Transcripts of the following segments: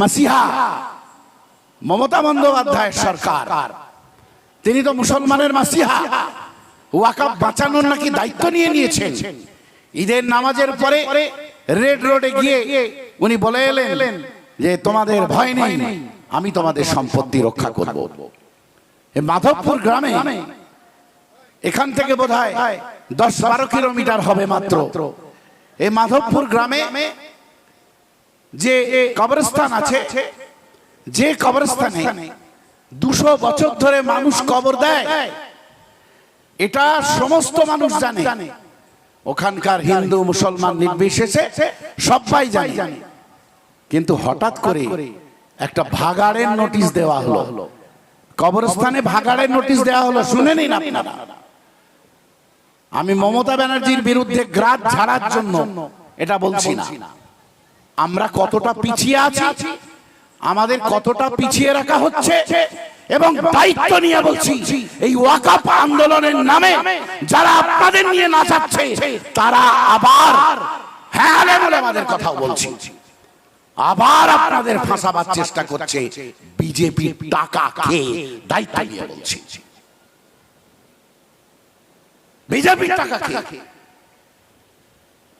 মাসিহা মমতা বন্দ্যোপাধ্যায়ের সরকার। তিনি তো মুসলমানের মাসিহা। ওয়াকাব বাঁচানোর নাকি দায়িত্ব নিয়ে নিয়েছেন। ঈদের নামাজের পরে রেড রোডে গিয়ে উনি বলে এলেন যে তোমাদের ভয় নেই আমি তোমাদের সম্পত্তি রক্ষা করব। এ মাধবপুর গ্রামে এখান থেকে বোধ হয় দশ বারো কিলোমিটার হবে মাত্র। এই মাধবপুর গ্রামে যে কবরস্থান আছে, যে কবরস্থানে দুশো বছর ধরে মানুষ কবর দেয়, এটা সমস্ত মানুষ জানে। ওখানকার হিন্দু, মুসলমান, নির্বিশেষে সবাই জানে। কিন্তু হঠাৎ করে একটা ভাগাড়ের নোটিশ দেওয়া হলো। কবরস্থানে ভাগাড়ের নোটিশ দেওয়া হলো, শুনে নিন আপনারা। আমি মমতা ব্যানার্জির বিরুদ্ধে গ্রাস ঝাড়ার জন্য এটা বলছি না। আমরা কতটা পিছিয়ে আছি? আমাদের কতটা পিছিয়ে রাখা হচ্ছে? এবং দায়িত্ব নিয়ে বলছি এই ওয়াকাপ আন্দোলনের নামে যারা আপনাদের নিয়ে নাচাচ্ছে তারা আবার হ্যাঁ হ্যাঁ বলে আমাদের কথাও বলছি। আবার আপনাদের ফাঁসাবার চেষ্টা করছে বিজেপি টাকা খেয়ে দায়িত্ব নিয়ে বলছি। বিজেপি টাকা খেয়ে।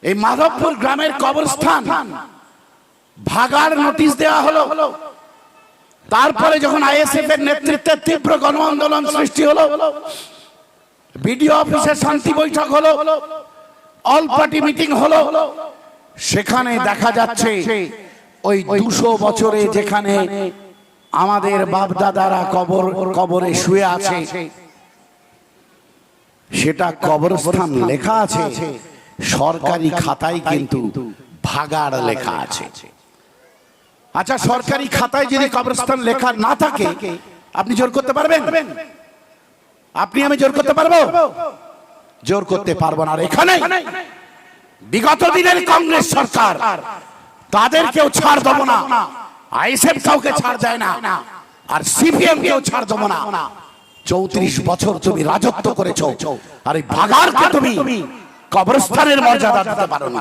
এই মাধবপুর গ্রামের কবরস্থান। ভাগার নোটিশ দেওয়া হলো। তারপরে যখন আইএসএফ এর নেতৃত্বে তীব্র গণ আন্দোলন সৃষ্টি হলো বিডিও অফিসে শান্তি বৈঠক হলো অল পার্টি মিটিং হলো, সেখানে দেখা যাচ্ছে ওই দুশো বছরে যেখানে আমাদের বাপ দাদারা কবর, কবরে শুয়ে আছে, সেটা কবরস্থান লেখা আছে, সরকারি খাতায় কিন্তু ভাগাড় লেখা আছে। আচ্ছা সরকারি খাতায় যদি কবরস্থান লেখা না থাকে আপনি জোর করতে পারবেন? আপনি আমি জোর করতে পারব? জোর করতে পারব না। আর এখানে বিগত দিনের কংগ্রেস সরকার তাদেরকেও ছাড় দেবো না। আইএসএফ কাউকে ছাড় দেয় না। আর সিপিএম কেও ছাড় দেবো না। চৌত্রিশ বছর তুমি রাজত্ব করেছ। আর এই ভাগারকে তুমি কবরস্থানের মর্যাদা দিতে পারো না।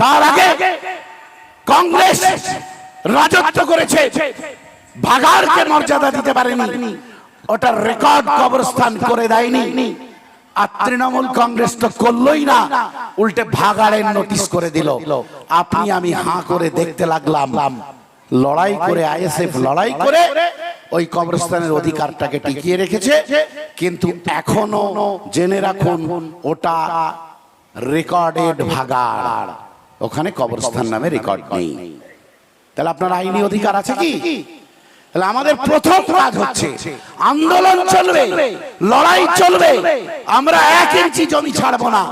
তার আগে কংগ্রেস রাজত্ব করেছে। ভাগারকে মর্যাদা দিতে পারেনি। ওটার রেকর্ড কবরস্থান করে দেয়নি। আর তৃণমূল কংগ্রেস তো করলোই না। উল্টে ভাগাড়ের নোটিশ করে দিল। আপনি আমি হাঁ করে দেখতে লাগলাম। লড়াই করে আইএসএফ লড়াই করে ওই কবরস্থানের অধিকারটাকে টিকিয়ে রেখেছে। কিন্তু এখনও জেনে রাখুন ওটা রেকর্ডেড ভাগাড়। ওখানে কবরস্থান নামে রেকর্ড নেই। তাহলে আপনার আইনি অধিকার আছে কি? তাহলে আমাদের প্রথম কাজ হচ্ছে আন্দোলন চলবে লড়াই চলবে আমরা এক ইঞ্চি জমি ছাড়বো না।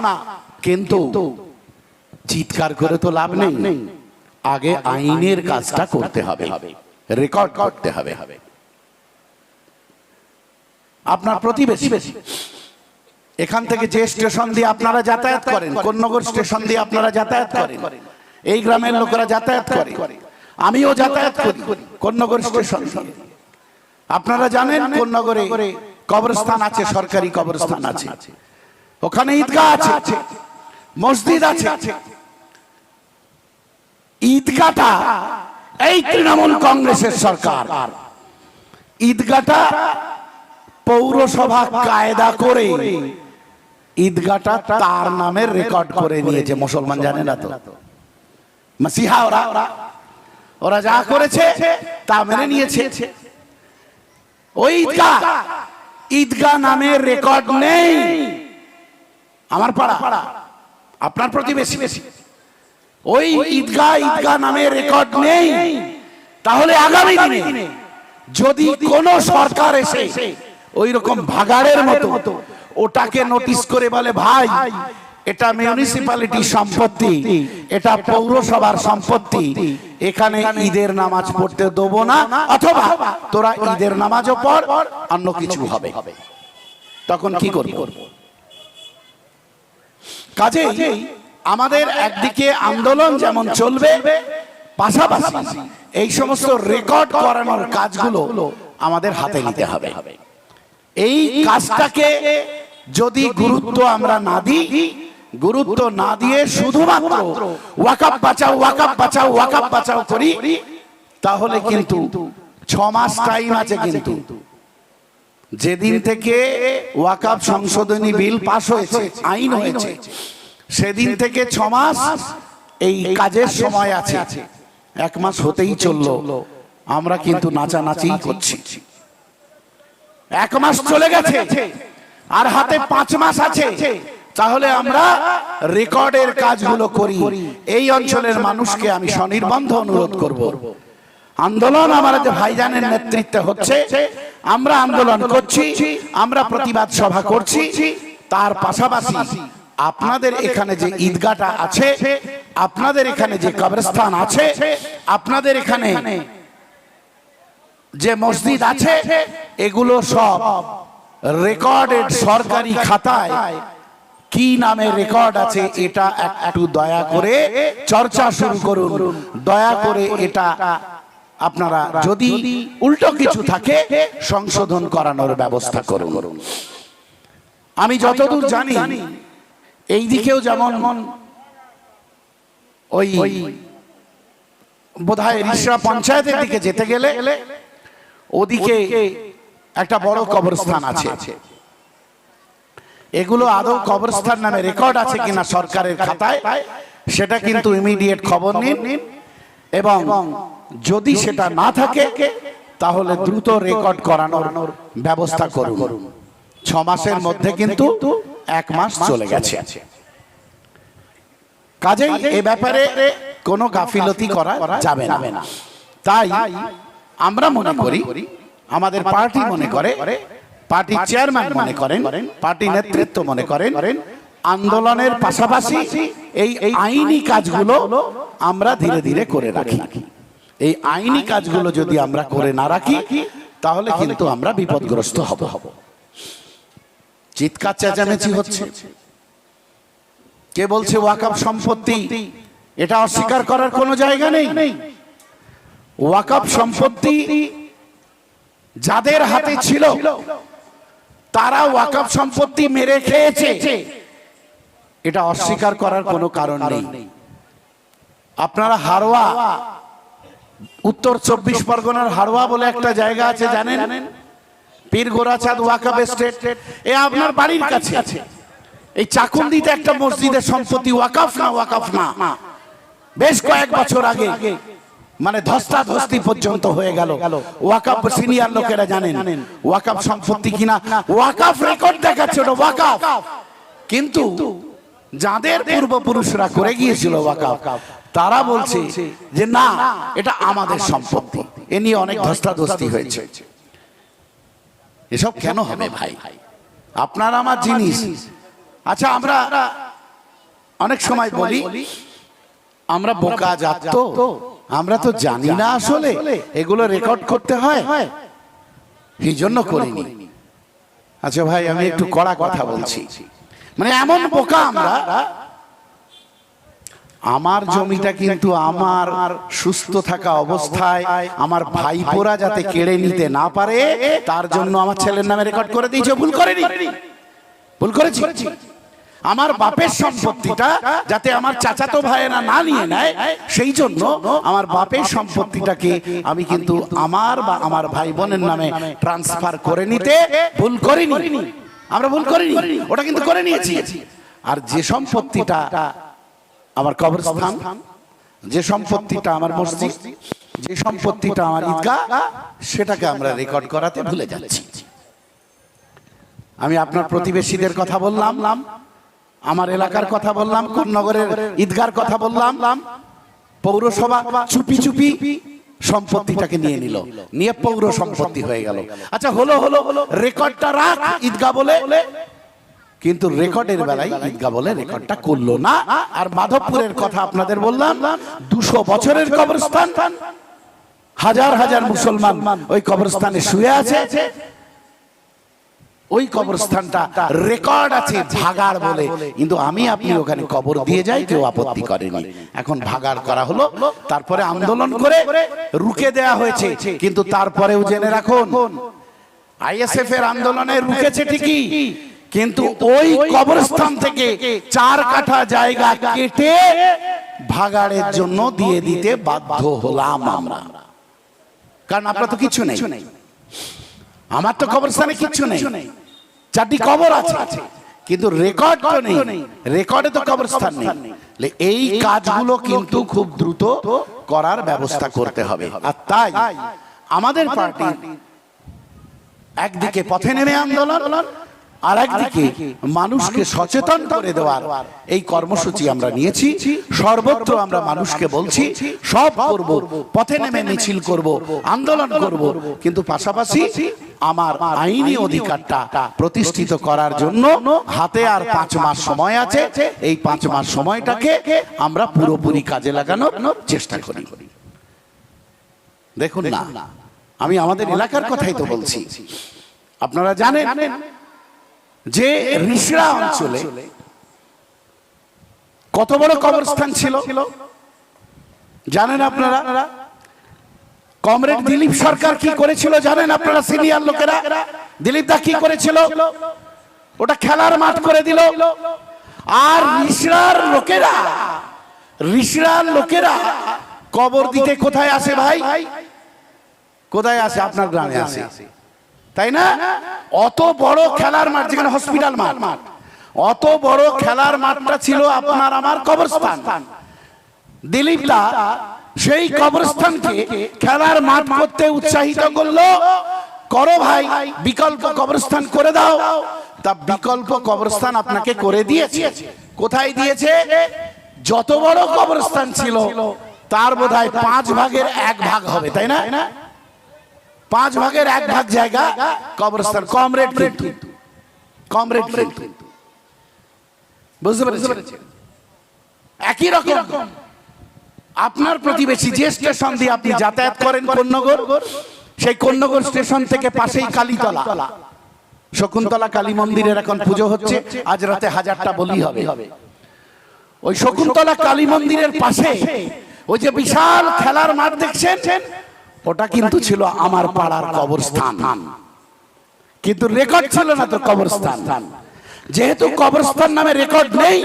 কিন্তু চিৎকার করে তো লাভ নেই। আগে আইনের কাজটা করতে হবে। রেকর্ড করতে হবে। আপনার প্রতিবেশী। এখান থেকে যে স্টেশন দিয়ে আপনারা যাতায়াত করেন, কোন্নগর স্টেশন দিয়ে আপনারা যাতায়াত করেন, এই গ্রামের লোকেরা যাতায়াত করে। আমিও যাতায়াত করি, কোন্নগর স্টেশন আপনারা জানেন কোন্নগরে কবরস্থান আছে, সরকারি কবরস্থান আছে। ওখানে ঈদগাহ আছে, মসজিদ আছে। ঈদগাটা এই তৃণমূল কংগ্রেসের সরকার। ঈদগাটা পৌরসভা কায়দা করে ঈদগাটা তার নামে রেকর্ড করে নিয়েছে, মুসলমান জানে না তো। মাসিহা ওরা ওরা যা করেছে তা মেনে নিয়েছে। ওই ঈদগা ঈদগা নামে রেকর্ড নেই। আমার পাড়া, আপনার প্রতিবেশী। বেশি ওই ঈদগা ঈদগা নামে রেকর্ড নেই। তাহলে আগামী দিনে যদি কোন সরকার এসে ওই রকম ভাগাড়ের মতো ওটাকে নোটিশ করে বলে ভাই এটা মিউনিসিপ্যালিটি সম্পত্তি এটা পৌরসভার সম্পত্তি এখানে ঈদের নামাজ পড়তে দেবো না অথবা তোরা ঈদের নামাজও পড় অন্য কিছু হবে। তখন কি করব? কাজে আমাদের একদিকে আন্দোলন যেমন চলবে পাশাপাশি এই সমস্ত রেকর্ড করানোর কাজগুলো আমাদের হাতে নিতে হবে। এই কাজটাকে যদি গুরুত্ব আমরা না দিই গুরুত্ব না দিয়ে শুধুমাত্র ওয়াকাপ বাঁচাও ওয়াকাপ বাঁচাও ওয়াকাপ বাঁচাও করি তাহলে কিন্তু ছ মাস টাইম আছে কিন্তু। যেদিন থেকে ওয়াকাব সংশোধনী বিল পাশ হয়েছে আইন হয়েছে। সেদিন থেকে ছ মাস এই কাজের সময় আছে। এক মাস হতেই চলল। আমরা কিন্তু নাচানাচি করছি। এক মাস চলে গেছে। আর হাতে পাঁচ মাস আছে। তাহলে আমরা রেকর্ডের কাজগুলো করি। এই অঞ্চলের মানুষকে আমি স্বনির্বন্ধ অনুরোধ করব। আন্দোলন আমাদের ভাইজানের নেতৃত্বে হচ্ছে, আমরা আন্দোলন করছি, আমরা প্রতিবাদ সভা করছি। তার পাশাপাশি আপনাদের এখানে যে ঈদগাটা আছে, আপনাদের এখানে যে কবরস্থান আছে, আপনাদের এখানে যে মসজিদ আছে, এগুলো সব রেকর্ডেড সরকারি খাতায় কি নামে রেকর্ড আছে এটা একটু দয়া করে চর্চা শুরু করুন। দয়া করে এটা আপনারা যদি উল্টো কিছু থাকে সংশোধন করানোর ব্যবস্থা করুন। আমি যতদূর জানি এই দিকেও যেমন ওই বোধহয় রিসরা পঞ্চায়েতের দিকে যেতে গেলে ওদিকে একটা বড় কবরস্থান আছে। এগুলো আদৌ কবরস্থান নামে রেকর্ড আছে কিনা সরকারের খাতায় সেটা কিন্তু ইমিডিয়েট খবর নিন। এবং যদি সেটা না থাকে তাহলে দ্রুত রেকর্ড করানোর ব্যবস্থা করুন। ছ মাসের মধ্যে কিন্তু এক মাস চলে গেছে। কাজেই এ ব্যাপারে কোনো গাফিলতি করা যাবে না। তাই আমরা মনে করি আমাদের পার্টি মনে করে পার্টি চেয়ারম্যান মনে করেন পার্টি নেতৃত্ব মনে করেন আন্দোলনের পাশাপাশি এই এই আইনি কাজগুলো আমরা ধীরে ধীরে করে রাখি। এই আইনি কাজগুলো যদি আমরা করে না রাখি তাহলে কিন্তু আমরা বিপদগ্রস্ত হব। হব। চিৎকার চেঁচামেচি হচ্ছে। কে বলছে ওয়াকাপ সম্পত্তি? এটা অস্বীকার করার কোনো জায়গা নেই। ওয়াকাব সম্পত্তি যাদের হাতে ছিল তারা ওয়াকাব সম্পত্তি মেরে খেয়েছে। এটা অস্বীকার করার কোনো কারণ নেই। আপনারা হারোয়া উত্তর চব্বিশ পরগনার হারোয়া বলে একটা জায়গা আছে জানেন? পীর গোরাচাঁদ ওয়াকাব স্টেট। এ আপনার বাড়ির কাছে। আছে এই চাকুন্দিতে একটা মসজিদের সম্পত্তি ওয়াকাফ না ওয়াকাফ না বেশ কয়েক বছর আগে মানে ধস্তা ধস্তি পর্যন্ত হয়ে গেল। ওয়াকাফ সিনিয়র লোকেরা জানেন ওয়াকাফ সম্পত্তি কিনা? ওয়াকাফ রেকর্ড দেখাচ্ছে ওটা ওয়াকাফ কিন্তু যাদের পূর্বপুরুষরা করে গিয়েছিল ওয়াকাফ তারা বলছে যে না, এটা আমাদের সম্পত্তি। এ নিয়ে অনেক ধস্তা ধস্তাধস্তি হয়েছে। এসব কেন হবে ভাই? আপনার আমার জিনিস। আচ্ছা আমরা অনেক সময় বলি, আমরা বোকা যাত আমরা তো জানি না আসলে এগুলো রেকর্ড করতে হয়। এই জন্য করিনি। আচ্ছা ভাই আমি একটু কড়া কথা বলছি। মানে এমন বোকা আমরা আমার জমিটা কিন্তু আমার সুস্থ থাকা অবস্থায় আমার ভাইপোরা যাতে কেড়ে নিতে না পারে তার জন্য আমার ছেলের নামে রেকর্ড করে দিয়েছে। ভুল করেনি? ভুল করেছি। আমার বাপের সম্পত্তিটা যাতে আমার চাচাতো ভাইয়েরা না নিয়ে নেয়, সেই জন্য আমার বাপের সম্পত্তিটাকে আমি কিন্তু আমার বা আমার ভাই বোনের নামে ট্রান্সফার করে নিতে ভুল করিনি। আমরা ভুল করিনি, ওটা কিন্তু করে নিয়েছি। আর যে সম্পত্তিটা আমার কবরস্থান, যে সম্পত্তিটা আমার মসজিদ, যে সম্পত্তিটা আমার ঈদগাহ, সেটাকে আমরা রেকর্ড করাতে ভুলে যাচ্ছি। আমি আপনার প্রতিবেশীদের কথা বললাম আমার এলাকার কথা বললাম কোন্নগরের ঈদগার কথা বললাম পৌরসভা চুপি চুপি সম্পত্তিটাকে নিয়ে নিল। নিয়ে পৌর সম্পত্তি হয়ে গেল। আচ্ছা হলো হলো হলো রেকর্ডটা রাখ ঈদগা বলে। কিন্তু রেকর্ডের বেলায় ঈদগা বলে রেকর্ডটা করল না। আর মাধবপুরের কথা আপনাদের বললাম দুশো বছরের কবরস্থান। হাজার হাজার মুসলমান ওই কবরস্থানে শুয়ে আছে। ওই কবরস্থানটা রেকর্ড আছে ভাগাড় বলে। কিন্তু আমি আপনি ওখানে কবর দিয়ে যাই কেউ আপত্তি করেনি। এখন ভাগাড় করা হলো তারপরে আন্দোলন করে রুকে দেয়া হয়েছে। কিন্তু তারপরেও জেনে রাখুন আইএসএফ এর আন্দোলনে রুকেছে ঠিকই কিন্তু ওই কবরস্থান থেকে চার কাঠা জায়গা কেটে ভাগাড়ের জন্য দিয়ে দিতে বাধ্য হলাম আমরা। কারণ আপনার তো কিছু নেই। আমার তো কবরস্থানে কিচ্ছু নেই। চারটি কবর আছে। কিন্তু রেকর্ড তো নেই। রেকর্ডে তো কবরস্থান নেই। এই কাজগুলো কিন্তু খুব দ্রুত করার ব্যবস্থা করতে হবে। আর তাই আমাদের পার্টি একদিকে পথে নেমে আন্দোলন আর একদিকে মানুষকে সচেতন করে দেওয়ার এই কর্মসূচি আমরা নিয়েছি। সর্বত্র আমরা মানুষকে বলছি সব করব পথে নেমে মিছিল করব আন্দোলন করব। কিন্তু পাশাপাশি আমার আইনি অধিকারটা প্রতিষ্ঠিত করার জন্য হাতে আর পাঁচ মাস সময় আছে। এই পাঁচ মাস সময়টাকে আমরা পুরোপুরি কাজে লাগানোর চেষ্টা করি। দেখুন না আমি আমাদের এলাকার কথাই তো বলছি। আপনারা জানেন যে রিসড়া অঞ্চলে কত বড় কবরস্থান ছিল? জানেন আপনারা? কমরেড দিলীপ সরকার কি করেছিল জানেন আপনারা সিনিয়র লোকেরা? দিলীপ দা কি করেছিল? ওটা খেলার মাঠ করে দিল। আর রিসড়ার লোকেরা রিসড়ার লোকেরা কবর দিতে কোথায় আসে ভাই? কোথায় আসে? আপনার গ্রামে আসে। তাই না? অত বড় খেলার মাঠ, যেখানে হসপিটাল মাঠ। অত বড় খেলার মাঠটা ছিল আপনার আমার কবরস্থান। দিলীপ দা সেই কবরস্থানকে খেলার মাঠ করতে উৎসাহিত করল। করো ভাই, বিকল্প কবরস্থান করে দাও। তা বিকল্প কবরস্থান আপনাকে করে দিয়েছে। কোথায় দিয়েছে? যত বড় কবরস্থান ছিল, তার বোধহয় পাঁচ ভাগের এক ভাগ হবে, তাই না? পাঁচ ভাগের এক ভাগ জায়গা কবরস্থান। কম রেট কিন্তু। কম কিন্তু। বুঝতে পেরেছেন? একই রকম। আপনার প্রতিবেশী যে স্টেশন দিয়ে আপনি যাতায়াত করেন কন্যগর সেই কন্যগর স্টেশন থেকে পাশেই কালীতলা। শকুন্তলা কালী মন্দিরের এখন পুজো হচ্ছে। আজ রাতে হাজারটা বলি হবে। ওই শকুন্তলা কালী মন্দিরের পাশে ওই যে বিশাল খেলার মাঠ দেখছেন? ওটা কিন্তু ছিল আমার পাড়ার কবরস্থান। কিন্তু রেকর্ড ছিল না তো কবরস্থান। যেহেতু কবরস্থান নামে রেকর্ড নেই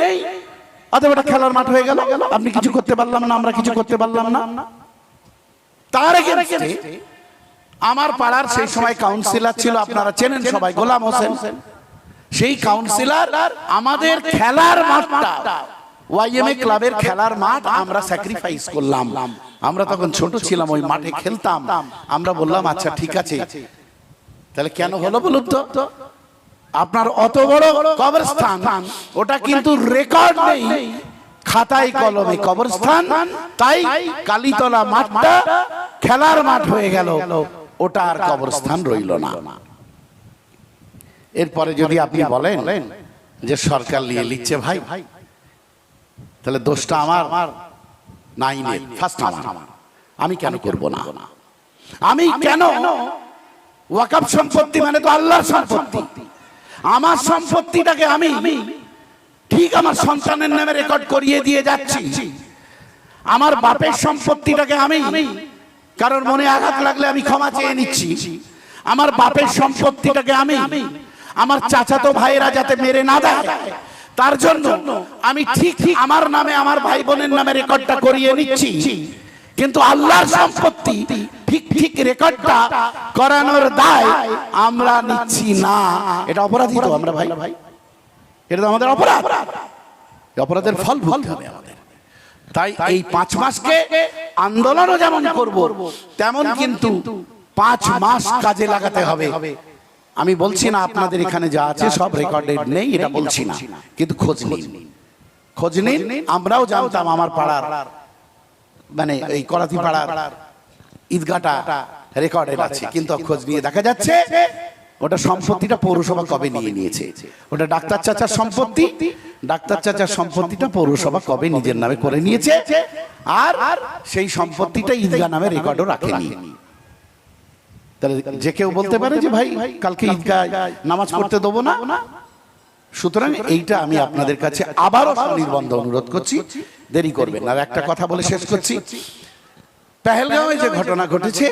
অতএব ওটা খেলার মাঠ হয়ে গেল। আপনি কিছু করতে পারলাম না আমরা কিছু করতে পারলাম না। তার আমার পাড়ার সেই সময় কাউন্সিলর ছিল আপনারা চেনেন সবাই গোলাম হোসেন। সেই কাউন্সিলর আমাদের খেলার মাঠটা। ওয়াইএমএ ক্লাবের খেলার মাঠ আমরা স্যাক্রিফাইস করলাম। আমরা তখন ছোট ছিলাম ওই মাঠে খেলতাম। আমরা বললাম আচ্ছা ঠিক আছে। তাহলে কেন হলো বলুন তো? আপনার অত বড় কবরস্থান ওটা কিন্তু রেকর্ড নেই। খাতায় কলমে কবরস্থান তাই কালীতলা মাঠটা খেলার মাঠ হয়ে গেল। ওটা আর কবরস্থান রইল না। এরপরে যদি আপনি বলেন যে সরকার নিয়ে লিখছে ভাই তাহলে দোষটা আমার। নাই নেই ফার্স্ট আমার আমি কেন করব না? আমি কেন ওয়াকাব সম্পত্তি মানে তো আল্লাহর সম্পত্তি। আমার সম্পত্তিটাকে আমি ঠিক আমার সন্তানের নামে রেকর্ড করিয়ে দিয়ে যাচ্ছি। আমার বাপের সম্পত্তিটাকে আমি কারোর মনে আঘাত লাগলে আমি ক্ষমা চেয়ে নিচ্ছি। আমার বাপের সম্পত্তিটাকে আমি আমার চাচাতো ভাইয়েরা যাতে মেরে না দেয়। তার জন্য আমি ঠিক আমার নামে আমার ভাই বোনের নামে রেকর্ডটা করিয়ে নিচ্ছি। কিন্তু আল্লাহর সম্পত্তি ঠিক ঠিক রেকর্ডটা করানোর দায় আমরা নিচ্ছি না। এটা অপরাধী তো আমরা ভাই। ভাই। এটা তো আমাদের অপরাধ। অপরাধের ফল ভুগতে হবে আমাদের। তাই এই পাঁচ মাসকে আন্দোলনও যেমন করব তেমন কিন্তু পাঁচ মাস কাজে লাগাতে হবে। আমি বলছি না আপনাদের এখানে যা আছে সব রেকর্ডেড নেই এটা বলছি না। কিন্তু খোঁজ নিন। খোঁজ নিন। আমরাও জানতাম আমার পাড়ার মানে এই করাতি পাড়ার ঈদগাটা রেকর্ডেড আছে কিন্তু খোঁজ নিয়ে দেখা যাচ্ছে ওটা সম্পত্তিটা পৌরসভা কবে নিয়ে নিয়েছে? ওটা ডাক্তার চাচার সম্পত্তি ডাক্তার চাচার সম্পত্তিটা পৌরসভা কবে নিজের নামে করে নিয়েছে আর সেই সম্পত্তিটা ঈদগা নামে রেকর্ডও রাখেনি। তাহলে যে কেউ বলতে পারে যে ভাই কালকে ঈদগাহ নামাজ পড়তে দেবো না। সুতরাং এইটা আমি আপনাদের কাছে আবারও স্বনির্বন্ধ অনুরোধ করছি। দেরি করবেন আর একটা কথা বলে শেষ করছি। পেহেলগাঁওয়ে যে ঘটনা ঘটেছে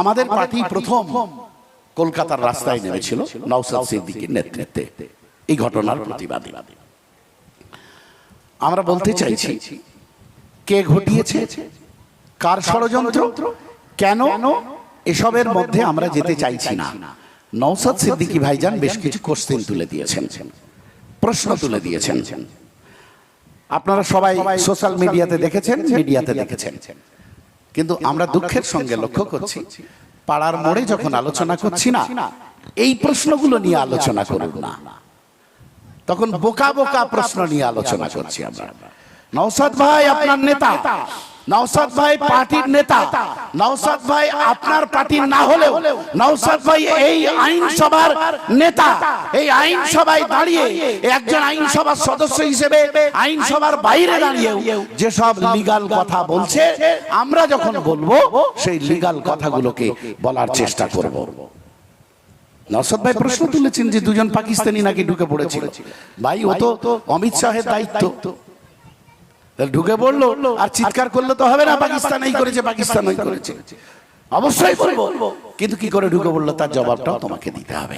আমাদের পার্টি প্রথম কলকাতার রাস্তায় নেমেছিল নওসাদ সিদ্দিকীর নেতৃত্বে। এই ঘটনার প্রতিবাদে। আমরা বলতে চাইছি কে ঘটিয়েছে? কার ষড়যন্ত্র? কেন? এসবের মধ্যে আমরা যেতে চাইছি না। নৌসাদ সিদ্দিকী ভাইজান বেশ কিছু কোশ্চেন তুলে দিয়েছেন। প্রশ্ন তুলে দিয়েছেন। আপনারা সবাই সোশ্যাল মিডিয়াতে দেখেছেন মিডিয়াতে দেখেছেন। কিন্তু আমরা দুঃখের সঙ্গে লক্ষ্য করছি। পাড়ার মোড়ে যখন আলোচনা করছি না এই প্রশ্নগুলো নিয়ে আলোচনা করুন না। তখন বোকা বোকা প্রশ্ন নিয়ে আলোচনা করছি আমরা। নওসাদ ভাই আপনার নেতা। নওসাদ ভাই পার্টির নেতা। নওসাদ ভাই আপনার পার্টির না হলেও নওসাদ ভাই এই আইনসভার নেতা। এই আইনসভায় দাঁড়িয়ে একজন আইনসভার সদস্য হিসেবে আইনসভার বাইরে দাঁড়িয়েও যেসব লিগাল কথা বলছে আমরা যখন বলব সেই লিগাল কথাগুলোকে বলার চেষ্টা করব। নসদ ভাই প্রশ্ন তুলেছেন যে দুজন পাকিস্তানি নাকি ঢুকে পড়েছিল। ভাই ও তো অমিত শাহের দায়িত্ব। ঢুকে পড়ল আর চিৎকার করলে তো হবে না পাকিস্তান এই করেছে পাকিস্তান ওই করেছে। অবশ্যই বলব। কিন্তু কি করে ঢুকে পড়ল তার জবাবটাও তোমাকে দিতে হবে।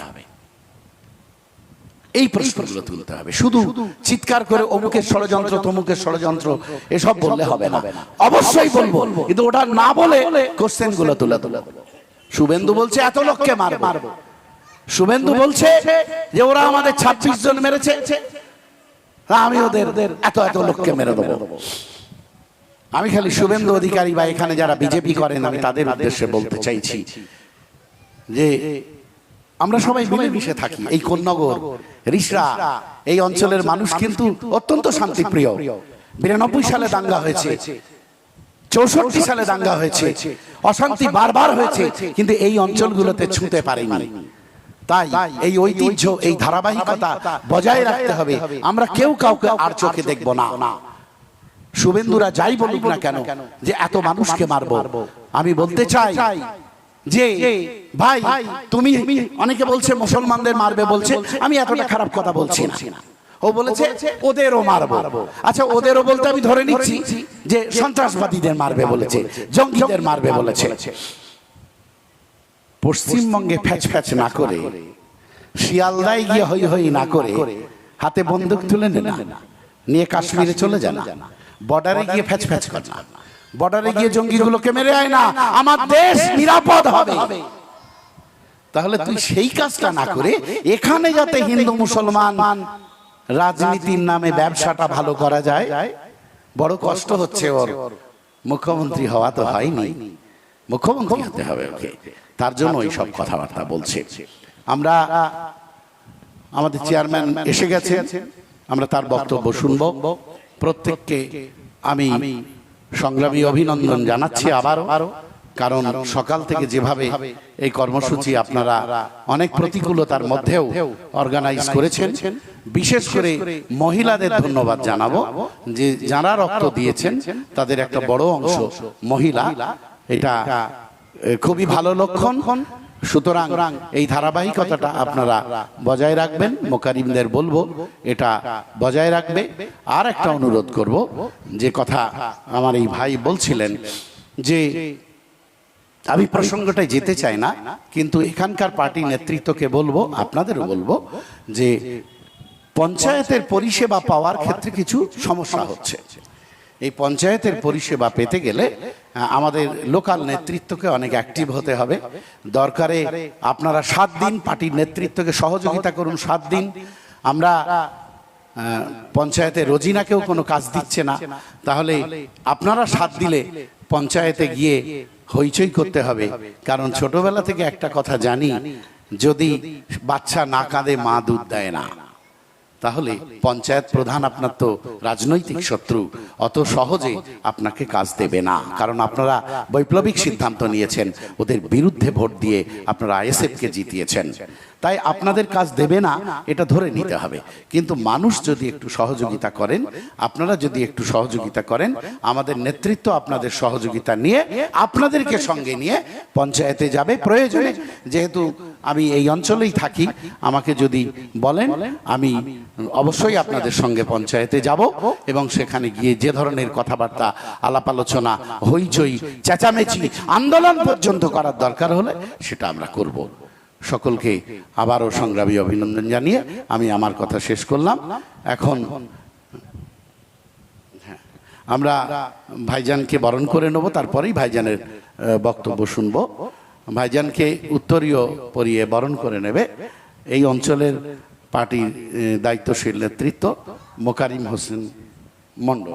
এই প্রশ্নগুলো তুলতে হবে। শুধু চিৎকার করে অমুকের ষড়যন্ত্র, তমুকের ষড়যন্ত্র, এসব বললে হবে না। অবশ্যই বলব। কিন্তু ওটা না বলে কোশ্চেনগুলো তুলে তুলে শুভেন্দু বলছে, এত লোককে মারবো। শুভেন্দু বলছে যে, ওরা আমাদের ছাব্বিশ জন মেরেছে। আমি ওদের এত এত লোককে মেরে দেবো। আমি খালি শুভেন্দু অধিকারী বা এখানে যারা বিজেপি করেন, আমি তাদের উদ্দেশ্যে বলতে চাইছি যে আমরা সবাই মিলেমিশে থাকি। এই কোন্নগর, রিসরা, এই অঞ্চলের মানুষ কিন্তু অত্যন্ত শান্তিপ্রিয়। বিরানব্বই সালে দাঙ্গা হয়েছে, চৌষট্টি সালে দাঙ্গা হয়েছে, অশান্তি বারবার হয়েছে, কিন্তু এই অঞ্চলগুলোতে ছুঁতে পারেনি। তাই এই ঐতিহ্য এই ধারাবাহিকতা বজায় রাখতে হবে। আমরা কেউ কাউকে আর চোখে দেখব না। শুভেন্দুরা যাই বলুক না কেন যে এত মানুষকে মারবো। আমি বলতে চাই যে ভাই তুমি অনেকে বলছে মুসলমানদের মারবে বলছে আমি এতটা খারাপ কথা বলছি না। ও বলেছে ওদেরও মারবো। আচ্ছা ওদেরও বলতে আমি ধরে নিচ্ছি যে সন্ত্রাসবাদীদের মারবে বলেছে জঙ্গিদের মারবে বলেছে। পশ্চিমবঙ্গে ফ্যাচ ফ্যাচ না করে, শিয়ালদায় গিয়ে হই হই না করে, হাতে বন্দুক তুলে নেন না, নিয়ে কাশ্মীরে চলে যান বর্ডারে গিয়ে ফ্যাচ ফ্যাচ কর না বর্ডারে গিয়ে জঙ্গিগুলোকে মেরে আয় না, আমার দেশ নিরাপদ হবে। তাহলে তুই সেই কাজটা না করে, এখানে যাতে হিন্দু মুসলমান রাজনীতির নামে ব্যবসাটা ভালো করা যায়, বড় কষ্ট হচ্ছে ওর, মুখ্যমন্ত্রী হওয়া তো হয়নি। মুখ্যমন্ত্রী হতে হবে ওকে। তার জন্য এই সব কথাবার্তা বলছে। আমরা আমাদের চেয়ারম্যান এসে গেছে। আমরা তার বক্তব্য শুনব। প্রত্যেককে আমি সংগ্রামী অভিনন্দন জানাচ্ছি আবারও। কারণ সকাল থেকে যেভাবে এই কর্মসূচি আপনারা অনেক প্রতিকূলতার মধ্যেও অর্গানাইজ করেছেন। বিশেষ করে মহিলাদের ধন্যবাদ জানাব। যে যারা রক্ত দিয়েছেন তাদের একটা বড় অংশ মহিলা এটা খুবই ভালো লক্ষণ। সুতরাং এই ধারাবাহিকতাটা আপনারা বজায় রাখবেন মোকারিমদের বলব এটা বজায় রাখবে। আর একটা অনুরোধ করব যে কথা আমার এই ভাই বলছিলেন যে আমি প্রসঙ্গটায় যেতে চাই না কিন্তু এখানকার পার্টি নেতৃত্বকে বলব আপনাদেরও বলব যে পঞ্চায়েতের পরিষেবা পাওয়ার ক্ষেত্রে কিছু সমস্যা হচ্ছে। এই পঞ্চায়েতের পরিষেবা পেতে গেলে আমাদের লোকাল নেতৃত্বকে অনেক অ্যাক্টিভ হতে হবে। দরকারে আপনারা সাত দিন পার্টির নেতৃত্বকে সহযোগিতা করুন, সাত দিন। আমরা পঞ্চায়েতে রোজিনাকেও কোনো কাজ দিচ্ছে না। তাহলে আপনারা সাত দিলে পঞ্চায়েতে গিয়ে হইচই করতে হবে। কারণ ছোটবেলা থেকে একটা কথা জানি, যদি বাচ্চা না কাঁদে, মা দুধ দেয় না। তাহলে পঞ্চায়েত প্রধান আপনার তো রাজনৈতিক শত্রু, অত সহজে আপনাকে কাজ দেবে না। কারণ আপনারা বৈপ্লবিক সিদ্ধান্ত নিয়েছেন, ওদের বিরুদ্ধে ভোট দিয়ে আপনারা আইএসএফকে জিতিয়েছেন। তাই আপনাদের কাজ দেবে না, এটা ধরে নিতে হবে। কিন্তু মানুষ যদি একটু সহযোগিতা করেন, আপনারা যদি একটু সহযোগিতা করেন, আমাদের নেতৃত্ব আপনাদের সহযোগিতা নিয়ে, আপনাদেরকে সঙ্গে নিয়ে পঞ্চায়েতে যাবে। প্রয়োজনে যেহেতু আমি এই অঞ্চলেই থাকি, আমাকে যদি বলেন, আমি অবশ্যই আপনাদের সঙ্গে পঞ্চায়েতে যাব এবং সেখানে গিয়ে যে ধরনের কথাবার্তা, আলাপ আলোচনা, হইচই, চেঁচামেচি, আন্দোলন পর্যন্ত করার দরকার হলে সেটা আমরা করব। সকলকে আবারও সংগ্রামী অভিনন্দন জানিয়ে আমি আমার কথা শেষ করলাম। এখন হ্যাঁ, আমরা ভাইজানকে বরণ করে নেব তারপরেই ভাইজানের বক্তব্য শুনব। ভাইজানকে উত্তরীয় পরিয়ে বরণ করে নেবে। এই অঞ্চলের পার্টির দায়িত্বশীল নেতৃত্ব মোকারিম হোসেন মণ্ডল।